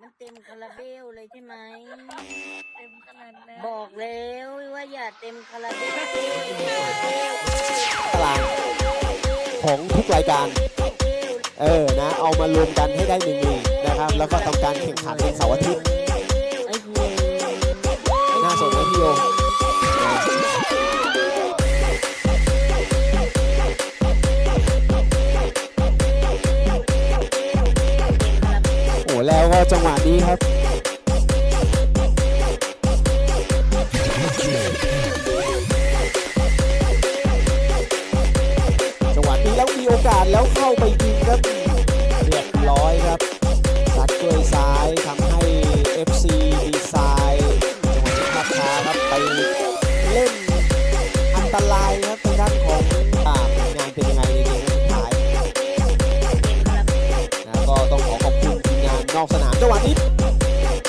มันเต็มคาราเบลเลยใช่ไหม เต็มขนาดนั้นบอกแล้วว่าอย่าเต็มคาราเบลตารางของทุกรายการ เออนะ เอามารวมกันให้ได้หนึ่งหนึ่งนะครับ แล้วก็ทำการแข่งขันในเสาร์อาทิตย์ แล้วก็จังหวะนี้ครับจังหวะนี้แล้วมีโอกาสแล้วเข้าไป จังหวะนี้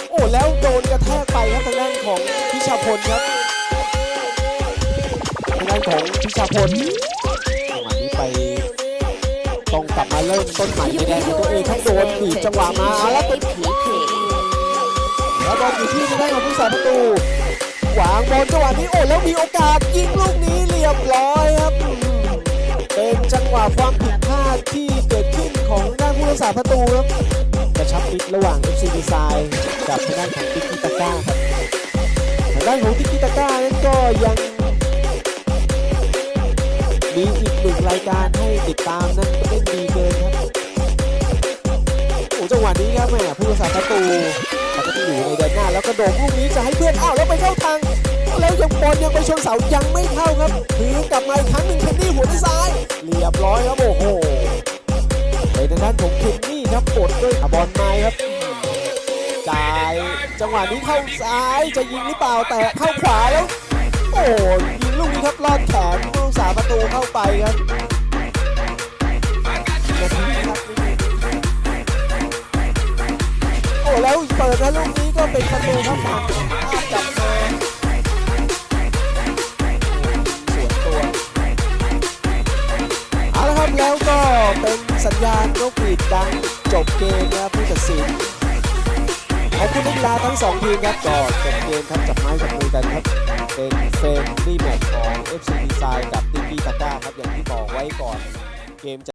โอ้แล้วโดนกระแทกไปครับทางด้านของพิชาพลครับทางด้านของพิชาพลจังหวะนี้ไปต้องกลับมาเริ่มต้นใหม่ในแดนของตัวเองทั้งโดนบีบจังหวะมาแล้วเป็นผีเพลแล้วบอลอยู่ที่ทางด้านของผู้สาประตูหวางบอลจังหวะนี้โอ้แล้วมีโอกาสยิงลูกนี้เรียบร้อยครับเป็นจังหวะความผิดพลาดที่เกิดขึ้นของด้านผู้รักษาประตูครับ กระชับมิตรระหว่าง FC Design กับทางด้านของติกิตาก้าครับทางด้านของติกิตาก้านั้นก็ยังมีอีกหนึ่งรายการให้ติดตามนั่นก็เล่นดีเกินครับโอ้จังหวะนี้ครับแหม่ผู้รักษาประตูเขาจะอยู่ในแดนหน้า แล้วก็โดดลูกนี้จะให้เพื่อนอ้าวแล้วไปเข้าทางแล้วยังบอลยังไปชนเสายังไม่เข้าครับถือกลับมาอีกครั้งหนึ่งเคนนี่หัวที่ซ้ายเรียบร้อยครับโอ้ ครับกดด้วยบอลไม้ครับจ่ายจังหวะนี้เข้าซ้ายจะยิงหรือเปล่าแต่เข้าขวาแล้ว โอ้ยิงลูกนี้ครับลอดแขนผู้รักษาประตูเข้าไปครับนาทีครับโอ้แล้วเปิดแล้วลูกนี้ก็เป็นประตูครับ เป็นสัญญาณนกหวีดดังจบเกมนะครับผู้ตัดสินขอบคุณนักกีฬาทั้งสองทีมครับก็จบเกมครับจับไม้จับมือกันครับ เป็นเฟรนดี้แมตช์ของ FC Design กับติกี้ตาก้าครับอย่างที่บอกไว้ก่อนเกมจะ